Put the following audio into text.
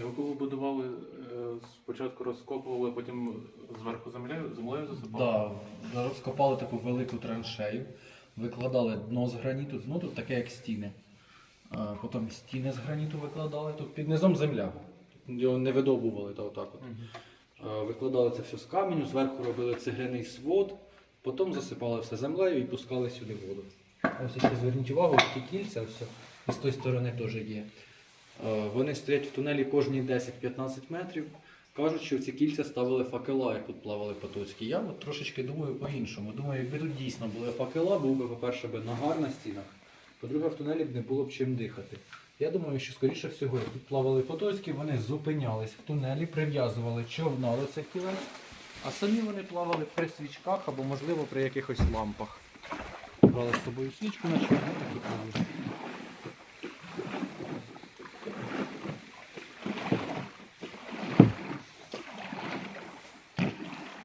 Його коли будували, е, спочатку розкопували, потім зверху землею, землею засипали? Да, розкопали таку велику траншею, викладали дно з граніту, дно тут таке як стіни. А, Потім стіни з граніту викладали, тут під низом земля. Його не видобували та отак от. Викладали це все з каменю, зверху робили цегляний свод, потім засипали все землею і пускали сюди воду. Ось ще зверніть увагу, ті кільця, все, і з тої сторони теж є. Е, Вони стоять в тунелі кожні 10-15 метрів. Кажуть, що ці кільця ставили факела, як тут плавали Потоцькі. Я от трошечки думаю по-іншому. Думаю, якби тут дійсно були факела, був би, по-перше, нагар на стінах, по-друге, в тунелі б не було б чим дихати. Я думаю, що скоріше всього, як тут плавали Потоцькі, вони зупинялись в тунелі, прив'язували човна до цих кілець, а самі вони плавали при свічках або, можливо, при якихось лампах. Брали з собою свічку на човні, так і плавали.